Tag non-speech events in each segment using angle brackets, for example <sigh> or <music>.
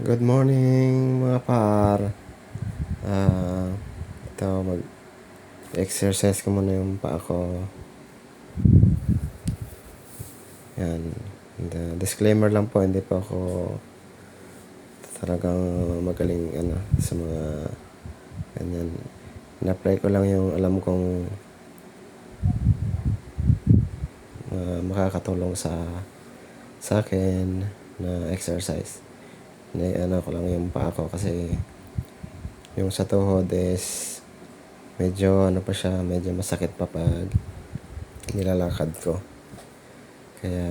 Good morning mga par. Ah, ito mag exercise ko muna yung paa ko. Yan. And, uh, disclaimer lang po, hindi po ako talagang magaling ano sa mga ganyan. Na-apply ko lang yung alam kong uh, makakatulong sa sa akin na exercise. Na ano ko lang yung paa ko kasi yung sa tuhod is medyo ano pa siya, medyo masakit pa pag nilalakad ko. Kaya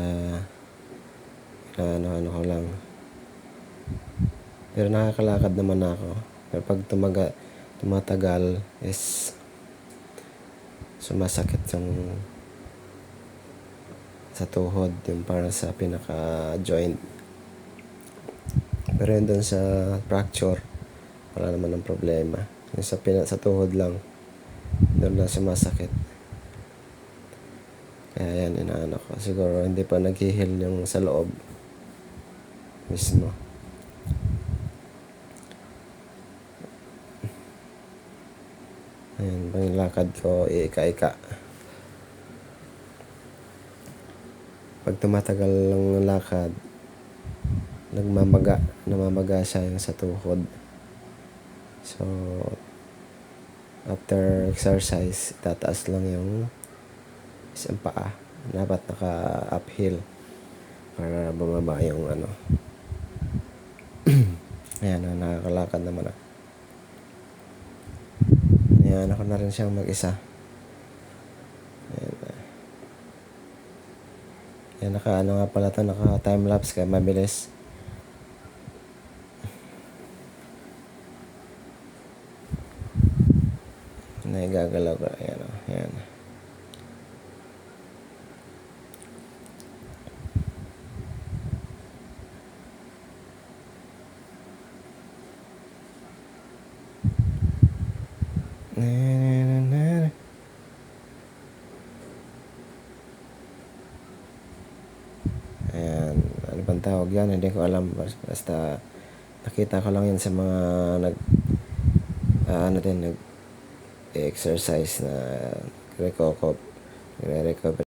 ano ano ko lang. Pero nakakalakad naman ako. Pero pag tumaga, tumatagal is sumasakit yung sa tuhod, yung para sa pinaka joint. Pero yun dun sa fracture, wala naman ng problema. Yung sa, pina, sa tuhod lang, doon lang sumasakit. Kaya yan, inaano ko. Siguro hindi pa nag-heal yung sa loob mismo. Ayan, pang lakad ko, iika-ika. Pag tumatagal lang ang lakad, nagmamaga, namamaga siya yung sa tuhod. So, after exercise, tataas lang yung isang paa. Dapat naka-uphill para bumaba yung ano. <clears throat> Ayan, na, nakakalakad naman ako. Ayan, ako na rin siyang mag-isa. Ayan. Ayan, naka ano nga pala to, naka time-lapse kaya mabilis. Ayan, o. Ayan. Na, na, na, na. Ayan, ano bang tawag yan? Hindi ko alam. Bas- Basta nakita ko lang yan sa mga nag ah, ano din, nag exercise na recover, recover